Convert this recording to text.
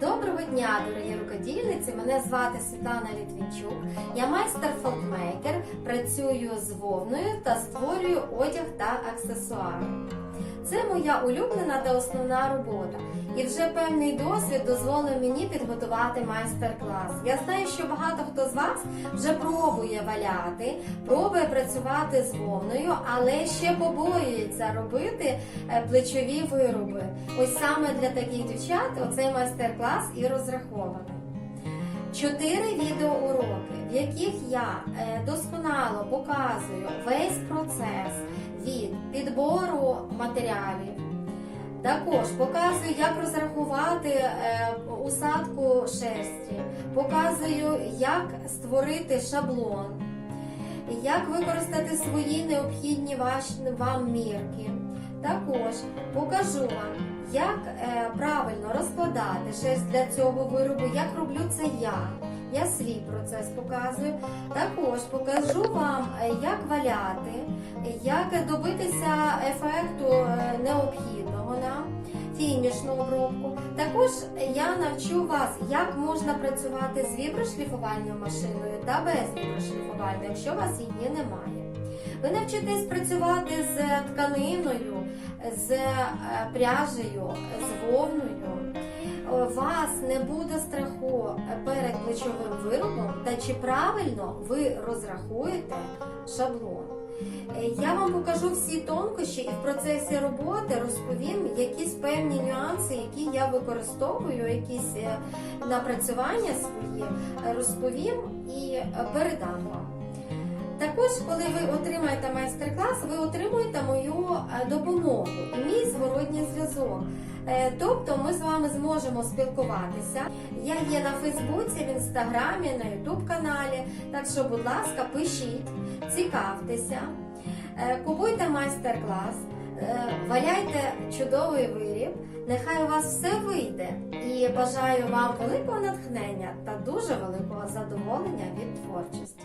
Доброго дня, дорогі рукодільниці! Мене звати Світлана Літвінчук. Я майстер фолкмейкер, працюю з вовною та створюю одяг та аксесуари. Це моя улюблена та основна робота. І вже певний досвід дозволив мені підготувати майстер-клас. Я знаю, що багато хто з вас вже пробує валяти, пробує працювати з вовною, але ще побоюється робити е, плечові вироби. Ось саме для таких дівчат оцей майстер-клас і розрахований. Чотири відеоуроки, в яких я е, досконало показую весь процес від підбору матеріалів. Також показую, як розрахувати е, усадку шерсті, показую, як створити шаблон, як використати свої необхідні вам мірки. Також покажу вам, як е, правильно розкладати шерсть для цього виробу, як роблю це я. Я свій процес показую. Також покажу вам, е, як валяти, як добитися ефекту е, необхідного нам, фінішну обробку. Також я навчу вас, як можна працювати з віброшліфувальною машиною та без віброшліфувальної, якщо у вас її немає. Ви навчитесь працювати з тканиною, з е, пряжею, з вовною. Вас не буде страху перед плечовим виробом та чи правильно ви розрахуєте шаблон. Е, Я вам покажу всі тонкощі і в процесі роботи розповім якісь певні нюанси, які я використовую, якісь е, напрацювання свої е, розповім і передам вам. Також, коли ви отримаєте майстер-клас, ви отримуєте мою е, допомогу і мій зворотній зв'язок. Е, Тобто ми з вами зможемо спілкуватися. Я є на Фейсбуці, в інстаграмі, на Ютуб каналі. Так що, будь ласка, пишіть, цікавтеся, е, купуйте майстер-клас, валяйте чудовий виріб. Нехай у вас все вийде. І бажаю вам великого натхнення та дуже великого задоволення від творчості.